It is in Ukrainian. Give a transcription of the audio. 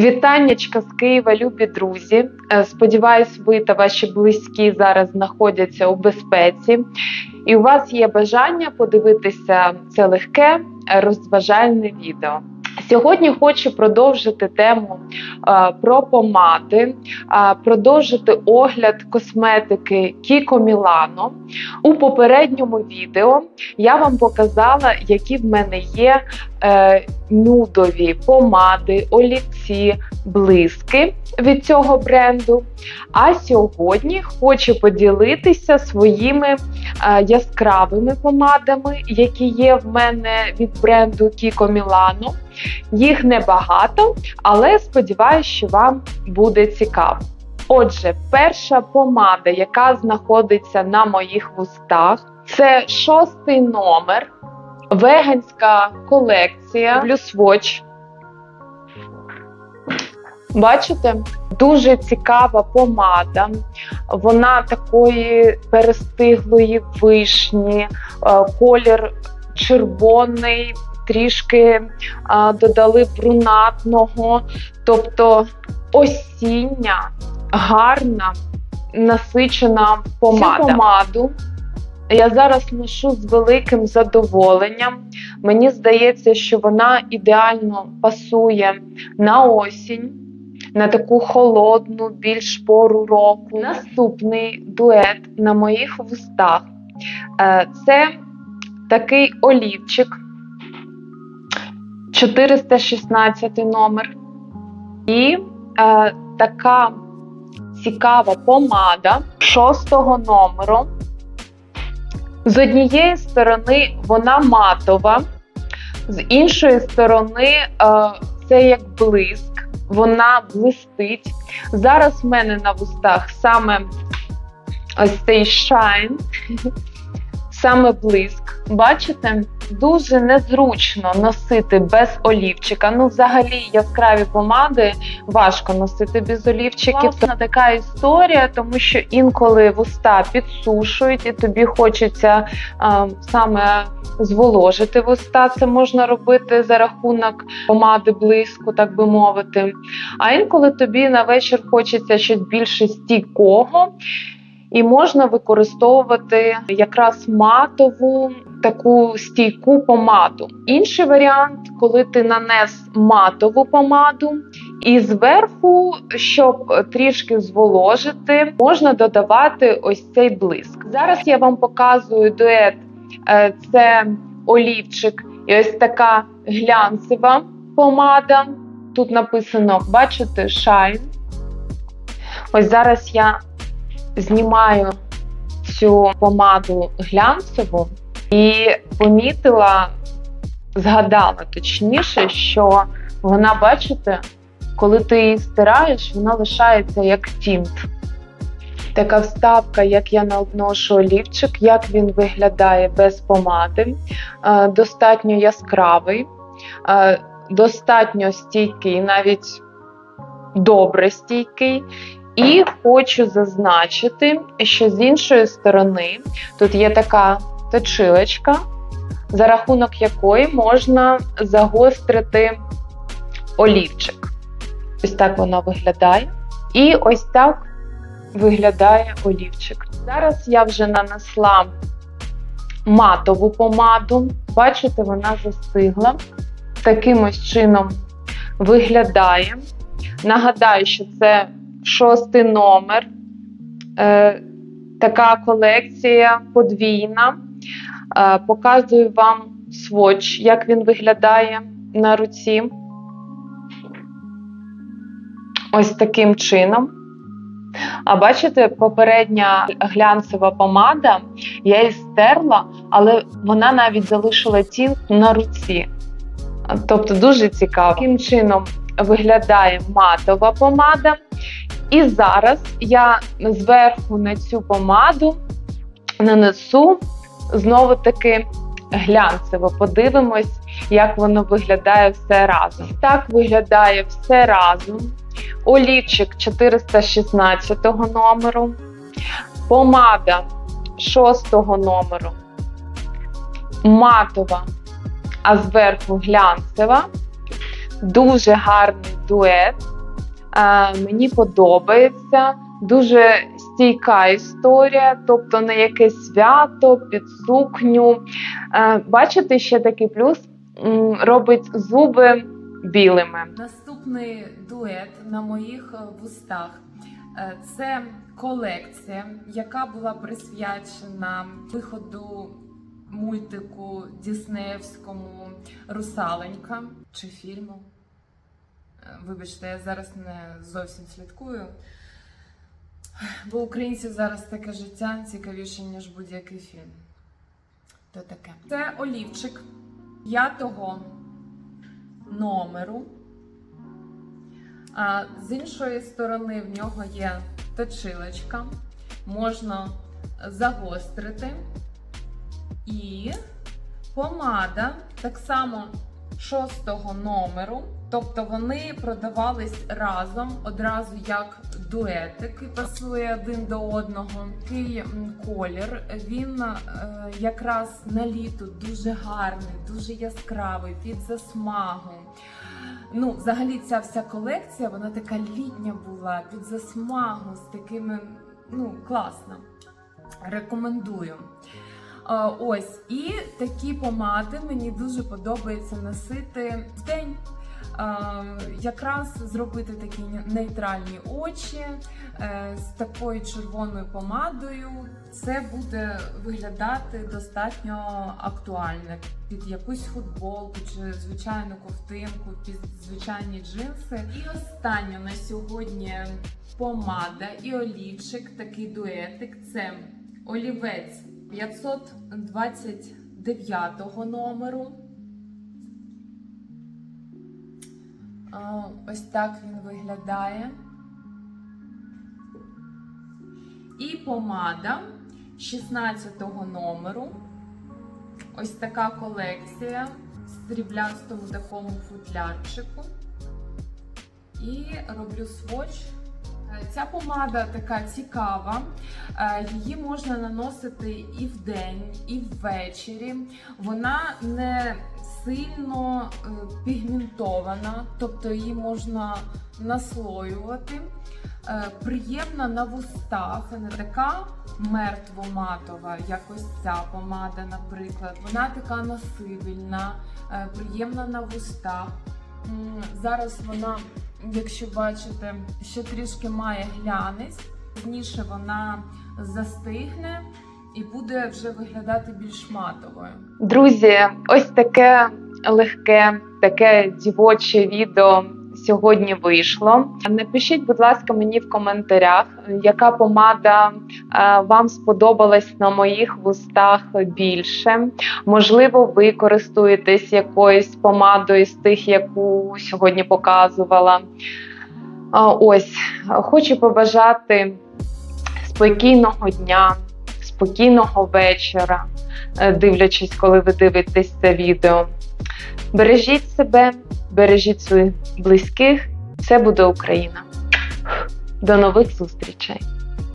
Вітаннячка з Києва, любі друзі. Е, Сподіваюсь, ви та ваші близькі зараз знаходяться у безпеці, і у вас є бажання подивитися це легке е, розважальне відео. Сьогодні хочу продовжити тему е, про помади, е, продовжити огляд косметики Кіко Мілано. У попередньому відео я вам показала, які в мене є е, нюдові помади, олівці, блиски від цього бренду. А сьогодні хочу поділитися своїми е, яскравими помадами, які є в мене від бренду Кіко Мілано. Їх небагато, але сподіваюся, що вам буде цікаво. Отже, перша помада, яка знаходиться на моїх вустах, це шостий номер, веганська колекція Swatch. Бачите? Дуже цікава помада. Вона такої перестиглої вишні, е, колір червоний, трішки додали брунатного, тобто осіння, гарна, насичена помада. Цю помаду я зараз ношу з великим задоволенням. Мені здається, що вона ідеально пасує на осінь. На таку холодну, більш пору року. Наступний дует на моїх вустах е, це такий олівчик, 416 номер. І е, така цікава помада шостого номеру. З однієї сторони вона матова, з іншої сторони, е, це як блиск, вона блистить. Зараз в мене на вустах саме ось цей шайн, саме блиск. Бачите? Дуже незручно носити без олівчика. Ну, взагалі, яскраві помади важко носити без олівчиків. Власна така історія, тому що інколи вуста підсушують, і тобі хочеться а, саме зволожити вуста. Це можна робити за рахунок помади блиску, так би мовити. А інколи тобі на вечір хочеться щось більше стійкого. І можна використовувати якраз матову таку стійку помаду. Інший варіант, коли ти нанес матову помаду, і зверху, щоб трішки зволожити, можна додавати ось цей блиск. Зараз я вам показую дует: Е, це олівчик і ось така глянцева помада. Тут написано, бачите, Shine. Ось зараз я знімаю цю помаду глянцеву і помітила, згадала точніше, що вона, бачите, коли ти її стираєш, вона лишається як тінт. Така вставка, як я наношу олівчик, як він виглядає без помади, Е, достатньо яскравий, е, достатньо стійкий, навіть добре стійкий. І хочу зазначити, що з іншої сторони тут є така точилочка, за рахунок якої можна загострити олівчик. Ось так вона виглядає. І ось так виглядає олівчик. Зараз я вже нанесла матову помаду. Бачите, вона застигла. Таким ось чином виглядає. Нагадаю, що це шостий номер. Е, така колекція подвійна. Е, показую вам своч, як він виглядає на руці. Ось таким чином. А бачите, попередня глянцева помада, я її стерла, але вона навіть залишила тінт на руці. Тобто дуже цікаво. Таким чином виглядає матова помада. І зараз я зверху на цю помаду нанесу знову таки глянцево. Подивимось, як воно виглядає все разом. Так виглядає все разом. Олівчик 416 номеру, помада 6 номеру, матова, а зверху глянцева. Дуже гарний дует. Е, Мені подобається. Дуже стійка історія, тобто на якесь свято, під сукню. Е, Бачите, ще такий плюс робить зуби білими. Наступний дует на моїх е, вустах це колекція, яка була присвячена виходу мультику Діснеївському Русаленька чи фільму. Вибачте, я зараз не зовсім слідкую. Бо українців зараз таке життя цікавіше, ніж будь-який фільм. То таке. Це олівчик п'ятого номеру. А з іншої сторони в нього є точилочка, можна загострити. І помада так само шостого номеру. Тобто вони продавались разом одразу як дуетик і пасує один до одного. Такий колір. Він е, якраз на літо дуже гарний, дуже яскравий, під засмагу. Ну, взагалі, ця вся колекція, вона така літня була, під засмагу, з такими, ну, класно. Рекомендую. А, ось, і такі помади мені дуже подобається носити в день. А, якраз зробити такі нейтральні очі е, з такою червоною помадою. Це буде виглядати достатньо актуально під якусь футболку чи звичайну ковтинку, під звичайні джинси. І останнє на сьогодні помада і олівчик, такий дуетик. Це олівець 529 номеру. Ось так він виглядає. І помада 16 номеру. Ось така колекція в сріблястому такому футлярчику. І роблю сводч. Е, Ця помада така цікава. Е, Її можна наносити і вдень, і ввечері. Вона не сильно е, пігментована, тобто її можна наслоювати. Е, Приємна на вустах, не така мертво-матова, як ось ця помада, наприклад. Вона така носибельна, е, приємна на вустах. Зараз вона, якщо бачите, ще трішки має глянець. Пізніше вона застигне і буде вже виглядати більш матовою. Друзі, ось таке легке, таке дівоче відео сьогодні вийшло. Напишіть, будь ласка, мені в коментарях, яка помада е, вам сподобалась на моїх вустах більше. Можливо, ви користуєтесь якоюсь помадою з тих, яку сьогодні показувала. А, Ось, хочу побажати спокійного дня, спокійного вечора, е, дивлячись, коли ви дивитесь це відео. Бережіть себе, бережіть своїх близьких. Все буде Україна. До нових зустрічей!